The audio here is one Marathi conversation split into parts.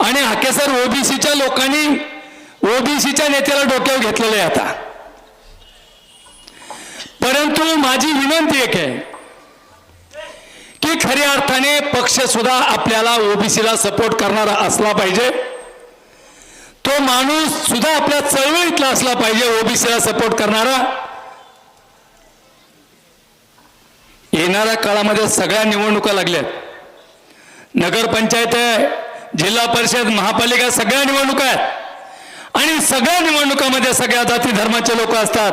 आणि हाकेसर ओबीसीच्या लोकांनी ओबीसीच्या नेत्याला डोक्यावर घेतलेलं आहे आता. परंतु माझी विनंती एक आहे की खऱ्या अर्थाने पक्ष सुद्धा आपल्याला ओबीसीला सपोर्ट करणारा असला पाहिजे. तो माणूस सुद्धा आपल्या चळवळीतला असला पाहिजे ओबीसीला सपोर्ट करणारा. येणाऱ्या काळामध्ये सगळ्या निवडणुका लागल्यात. नगरपंचायत आहे जिल्हा परिषद महापालिका सगळ्या निवडणुका आहेत. आणि सगळ्या निवडणुकामध्ये सगळ्या जाती धर्माचे लोक असतात.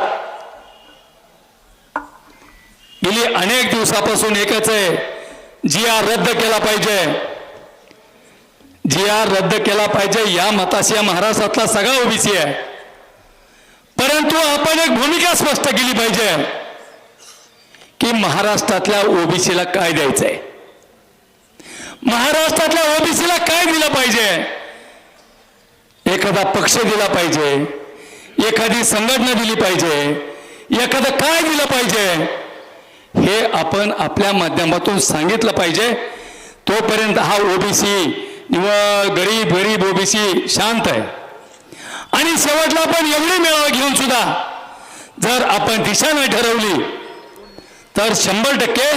गेली अनेक दिवसापासून एकच आहे जी आर रद्द केला पाहिजे. जी आर रद्द केला पाहिजे या मताशी या महाराष्ट्रातला सगळा ओबीसी आहे. परंतु आपण एक भूमिका स्पष्ट केली पाहिजे की महाराष्ट्रातल्या ओबीसीला काय द्यायचंय? महाराष्ट्रातल्या ओबीसीला काय दिलं पाहिजे? एखादा पक्ष दिला पाहिजे. एखादी संघटना दिली पाहिजे. एखादं काय दिलं पाहिजे? हे आपण आपल्या माध्यमातून सांगितलं पाहिजे. तोपर्यंत हा ओबीसी निवळ गरीब गरीब ओबीसी शांत आहे. आणि शेवटला आपण एवढी मेळावा घेऊन सुद्धा जर आपण दिशा नाही ठरवली तर शंभर टक्के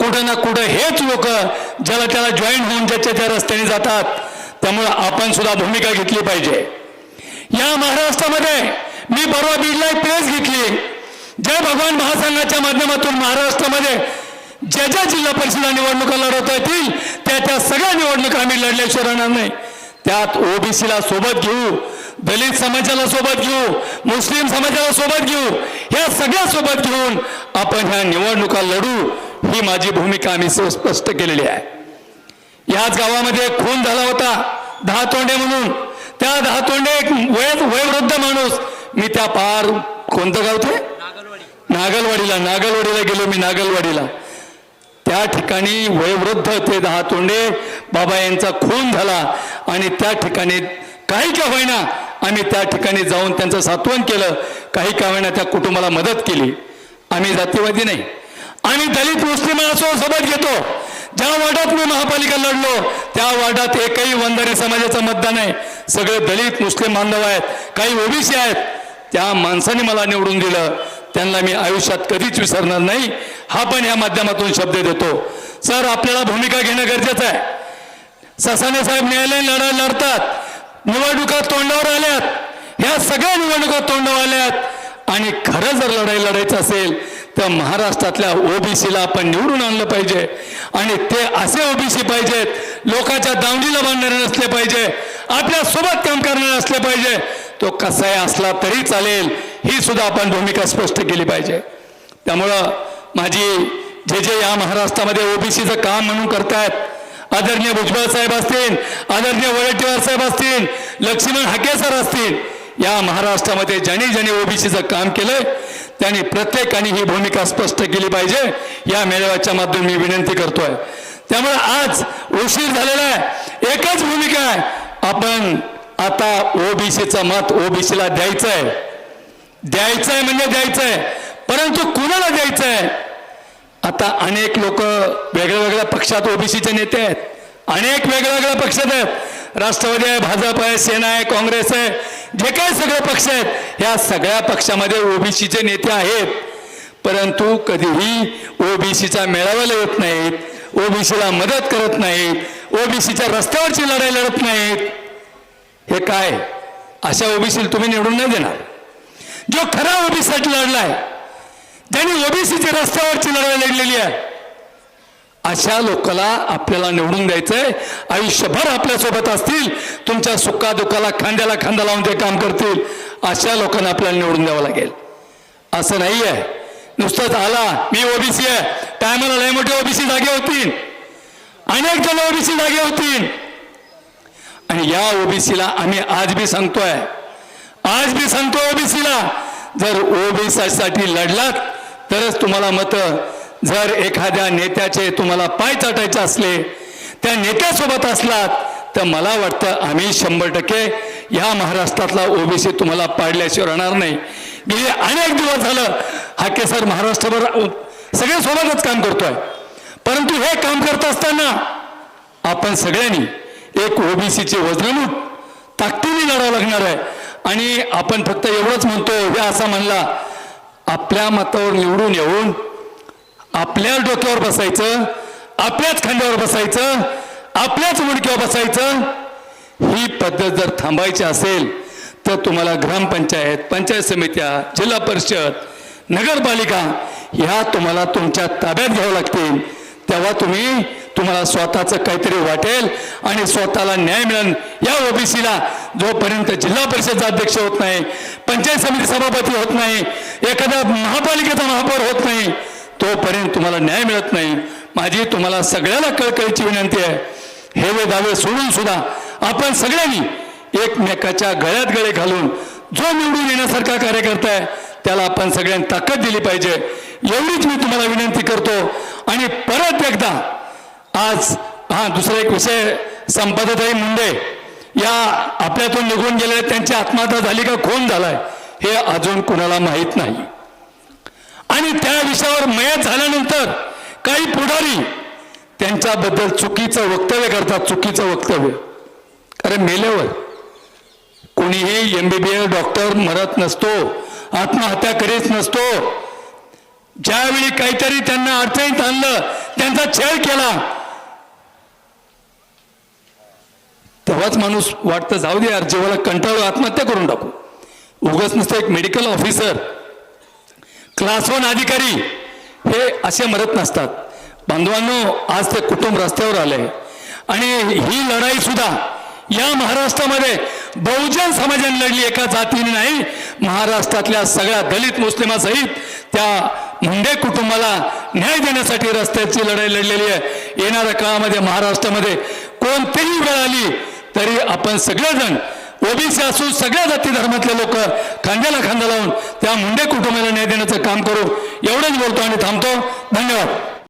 कुठं ना कुठं हेच लोक ज्याला त्याला जॉईन होऊन ज्याच्या त्या रस्त्याने जातात. त्यामुळं आपण सुद्धा भूमिका घेतली पाहिजे. या महाराष्ट्रामध्ये मी परवा बीडला एक प्रेस घेतली. जय भगवान महासंघाच्या माध्यमातून महाराष्ट्रामध्ये ज्या ज्या जिल्हा परिषदा निवडणुका लढवता येतील त्या त्या सगळ्या निवडणुका आम्ही लढल्याशिवाय राहणार नाही. त्यात ओबीसीला सोबत घेऊ दलित समाजाला सोबत घेऊ मुस्लिम समाजाला सोबत घेऊ ह्या सगळ्या सोबत घेऊन आपण ह्या निवडणुका लढू. ही माझी भूमिका आम्ही स- स्पष्ट केलेली आहे. याच गावामध्ये एक खून झाला होता दहा तोंडे म्हणून. त्या दहा तोंडे एक वय वयवृद्ध माणूस. मी त्या पार कोणतं गाव ते? नागलवाडीला नागलवाडीला गेलो मी नागलवाडीला. त्या ठिकाणी वयोवृद्ध ते दहा तोंडे बाबा यांचा खून झाला आणि त्या ठिकाणी काही का होईना आम्ही त्या ठिकाणी जाऊन त्यांचं सात्वन केलं. काही का होईना त्या कुटुंबाला मदत केली. आम्ही जातीवादी नाही. आणि दलित मुस्लिम सो सोबत घेतो. ज्या वार्डात मी महापालिका लढलो त्या वार्डात एकही वंदारी समाजाचं मतदान आहे सगळे दलित मुस्लिम बांधव आहेत काही ओबीसी आहेत. त्या माणसाने मला निवडून दिलं. त्यांना मी आयुष्यात कधीच विसरणार नाही. हा पण या माध्यमातून शब्द देतो. सर आपल्याला भूमिका घेणं गरजेचं आहे. ससाने साहेब न्यायालयीन लढाई लढतात. निवडणुका तोंडावर आल्यात. ह्या सगळ्या निवडणुका तोंडावर आल्यात. आणि खरं जर लढाई लढायचं असेल त्या महाराष्ट्रातल्या ओबीसीला आपण निवडून आणलं पाहिजे. आणि ते असे ओबीसी पाहिजेत लोकांच्या दावणीला बांधणारे नसले पाहिजे आपल्यासोबत काम करणारे असले पाहिजे. तो कसाही असला तरी चालेल ही सुद्धा आपण भूमिका स्पष्ट केली पाहिजे. त्यामुळं माझी जे जे या महाराष्ट्रामध्ये ओबीसीचं काम म्हणून करतायत आदरणीय भुजबळ साहेब असतील आदरणीय वडेट्टीवार साहेब असतील लक्ष्मण हाके सर असतील या महाराष्ट्रामध्ये ज्यांनी ज्यांनी ओबीसीचं काम केलंय त्यांनी प्रत्येकाने ही भूमिका स्पष्ट केली पाहिजे. या मेळाव्याच्या माध्यमातून मी विनंती करतोय. त्यामुळे आज उशीर झालेला आहे. एकच भूमिका आहे. आपण आता ओबीसीचं मत ओबीसीला द्यायचं आहे द्यायचं आहे म्हणजे द्यायचं आहे परंतु कुणाला द्यायचं आहे आता अनेक लोक वेगळ्या वेगळ्या पक्षात ओबीसीचे नेते आहेत. अनेक वेगळ्या वेगळ्या पक्षात आहेत. राष्ट्रवादी आहे भाजप आहे सेना आहे काँग्रेस आहे. जे काही सगळे पक्ष आहेत या सगळ्या पक्षामध्ये ओबीसीचे नेते आहेत. परंतु कधीही ओबीसीचा मेळावा येत नाहीत ओबीसीला मदत करत नाहीत ओबीसीच्या रस्त्यावरची लढाई लढत नाहीत. हे काय? अशा ओबीसीला तुम्ही निवडून नाही देणार. जो खरा ओबीसीसाठी लढलाय ज्यांनी ओबीसीच्या रस्त्यावरची लढाई लढलेली आहे अशा लोकाला आपल्याला निवडून द्यायचंय. आयुष्यभर आपल्यासोबत असतील. तुमच्या सुखा दुःखाला खांद्याला खांदा लावून ते काम करतील. अशा लोकांना आपल्याला निवडून द्यावं लागेल. असं नाही आहे नुसतंच आला मी ओबीसी आहे. टायमाला लय मोठे ओबीसी जागे होतील. अनेक जण ओबीसी जागे होतील. आणि या ओबीसीला आम्ही आज बी सांगतोय. आज बी सांगतो ओबीसीला. जर ओबीसीसाठी लढलात तरच तुम्हाला मतं जर एखाद्या नेत्याचे तुम्हाला पाय चाटायचे असले त्या नेत्यासोबत असलात तर मला वाटतं आम्ही शंभर टक्के ह्या महाराष्ट्रातला ओबीसी तुम्हाला पाडल्याशिवाय राहणार नाही. गेले अनेक दिवस झालं हा केसर महाराष्ट्रभर सगळे सोबतच काम करतोय. परंतु हे काम करत असताना आपण सगळ्यांनी एक ओबीसीची वज्रमूठ ताकदीने लढावं लागणार आहे. आणि आपण फक्त एवढंच म्हणतो हे असा म्हणला आपल्या मतावर निवडून येऊन आपल्या डोक्यावर बसायचं आपल्याच खांद्यावर बसायचं आपल्याच मुडक्यावर बसायचं ही पद्धत जर थांबायची असेल तर तुम्हाला ग्रामपंचायत पंचायत समित्या जिल्हा परिषद नगरपालिका ह्या तुम्हाला तुमच्या ताब्यात घ्यावं लागतील. तेव्हा तुम्ही तुम्हाला स्वतःचं काहीतरी वाटेल आणि स्वतःला न्याय मिळेल. या ओबीसीला जोपर्यंत जिल्हा परिषदचा अध्यक्ष होत नाही पंचायत समिती सभापती होत नाही एखाद्या महापालिकेचा महापौर होत नाही तोपर्यंत तुम्हाला न्याय मिळत नाही. माझी तुम्हाला सगळ्याला कळकळीची विनंती आहे. हे वे दावे सोडून सुद्धा आपण सगळ्यांनी एकमेकाच्या गळ्यात गळे घालून जो निवडून येण्यासारखा कार्यकर्ता आहे त्याला आपण सगळ्यांनी ताकद दिली पाहिजे. एवढीच मी तुम्हाला विनंती करतो. आणि परत एकदा आज हा दुसरा एक विषय संपदाताई मुंडे या आपल्यातून निघून गेले त्यांची आत्महत्या झाली का खून झालाय हे अजून कुणाला माहीत नाही. आणि त्या विषयावर मयत झाल्यानंतर काही पुढारी त्यांच्याबद्दल चुकीचं वक्तव्य करतात चुकीचं वक्तव्य. कारण मेल्यावर कोणीही एमबीबीएस डॉक्टर मरत नसतो आत्महत्या करीत नसतो. ज्यावेळी काहीतरी त्यांना अडचणीत आणलं त्यांचा छेड केला तेव्हाच माणूस वाटतं जाऊ दे यार जीवाला कंटाळू आत्महत्या करून टाकू. उगाच नसतं एक मेडिकल ऑफिसर क्लास वन अधिकारी हे असे मरत नसतात. बांधवांनो आज ते कुटुंब रस्त्यावर आले. आणि ही लढाई सुद्धा या महाराष्ट्रामध्ये बहुजन समाजाने लढली. एका जातीने नाही महाराष्ट्रातल्या सगळ्या दलित मुस्लिमासहित त्या मुंडे कुटुंबाला न्याय देण्यासाठी रस्त्याची लढाई लढलेली आहे. येणाऱ्या काळामध्ये महाराष्ट्रामध्ये कोणतीही वेळ आली तरी आपण सगळेजण ओबीसी असून सगळ्या जाती धर्मातले लोक खांद्याला खांदा लावून त्या मुंडे कुटुंबाला न्याय देण्याचं काम करू. एवढंच बोलतो आणि थांबतो. धन्यवाद.